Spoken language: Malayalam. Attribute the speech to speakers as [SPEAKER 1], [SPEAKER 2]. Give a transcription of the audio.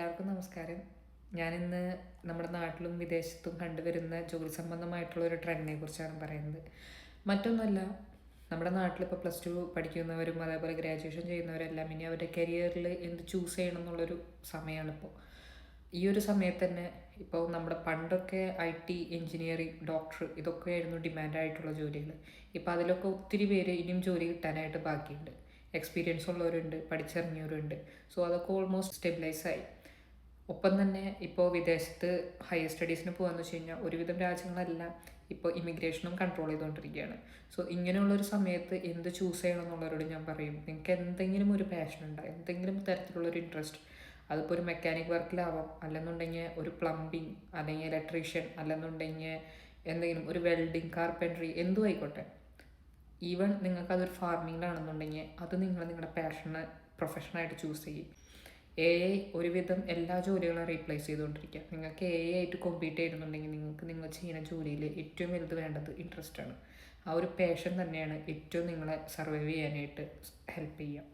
[SPEAKER 1] എല്ലാവർക്കും നമസ്കാരം. ഞാനിന്ന് നമ്മുടെ നാട്ടിലും വിദേശത്തും കണ്ടുവരുന്ന ജോലി സംബന്ധമായിട്ടുള്ള ഒരു ട്രെൻഡിനെ കുറിച്ചാണ് പറയുന്നത്. മറ്റൊന്നുമല്ല നമ്മുടെ നാട്ടിൽ ഇപ്പോൾ പ്ലസ് ടു പഠിക്കുന്നവരും അതേപോലെ ഗ്രാജുവേഷൻ ചെയ്യുന്നവരെല്ലാം ഇനി അവരുടെ കരിയറിൽ എന്ത് ചൂസ് ചെയ്യണം എന്നുള്ളൊരു സമയമാണ് ഇപ്പോൾ ഈ ഒരു സമയത്ത് തന്നെ ഇപ്പോൾ നമ്മുടെ പണ്ടൊക്കെ ഐ ടി എഞ്ചിനീയറിംഗ് ഡോക്ടർ ഇതൊക്കെയായിരുന്നു ഡിമാൻഡായിട്ടുള്ള ജോലികൾ ഇപ്പോൾ അതിലൊക്കെ ഒത്തിരി പേര് ഇനിയും ജോലി കിട്ടാനായിട്ട് ബാക്കിയുണ്ട്. എക്സ്പീരിയൻസ് ഉള്ളവരുണ്ട് പഠിച്ചിറങ്ങിയവരുണ്ട്. സോ അതൊക്കെ ഓൾമോസ്റ്റ് സ്റ്റെബിലൈസ് ആയി. ഒപ്പം തന്നെ ഇപ്പോൾ വിദേശത്ത് ഹയർ സ്റ്റഡീസിന് പോകാന്ന് വെച്ച് കഴിഞ്ഞാൽ ഒരുവിധം രാജ്യങ്ങളെല്ലാം ഇപ്പോൾ ഇമിഗ്രേഷനും കൺട്രോൾ ചെയ്തുകൊണ്ടിരിക്കുകയാണ് സോ ഇങ്ങനെയുള്ളൊരു സമയത്ത് എന്ത് ചൂസ് ചെയ്യണം എന്നുള്ളവരോട് ഞാൻ പറയും നിങ്ങൾക്ക് എന്തെങ്കിലും ഒരു പാഷൻ ഉണ്ട്? എന്തെങ്കിലും തരത്തിലുള്ളൊരു ഇൻട്രസ്റ്റ് അതിപ്പോൾ ഒരു മെക്കാനിക് വർക്കിലാവാം അല്ലെന്നുണ്ടെങ്കിൽ ഒരു പ്ലംബിങ് അല്ലെങ്കിൽ ഇലക്ട്രീഷ്യൻ അല്ലെന്നുണ്ടെങ്കിൽ എന്തെങ്കിലും ഒരു വെൽഡിങ് കാർപ്പൻട്രി എന്തും ആയിക്കോട്ടെ. ഈവൻ നിങ്ങൾക്ക് അതൊരു ഫാർമിങ്ങിലാണെന്നുണ്ടെങ്കിൽ അത് നിങ്ങൾ നിങ്ങളുടെ പാഷന് പ്രൊഫഷനായിട്ട് ചൂസ് ചെയ്യും. എ ഐ ഒരുവിധം എല്ലാ ജോലികളും റീപ്ലേസ് ചെയ്തുകൊണ്ടിരിക്കുക. നിങ്ങൾക്ക് എ ഐ ആയിട്ട് കോമ്പീറ്റ് ചെയ്യുന്നുണ്ടെങ്കിൽ നിങ്ങൾക്ക് നിങ്ങൾ ചെയ്യുന്ന ജോലിയിൽ ഏറ്റവും വലുത് വേണ്ടത് ഇൻട്രസ്റ്റ് ആണ്. ആ ഒരു പേഷൻ തന്നെയാണ് ഏറ്റവും നിങ്ങളെ സർവൈവ് ചെയ്യാനായിട്ട് ഹെൽപ്പ് ചെയ്യുക.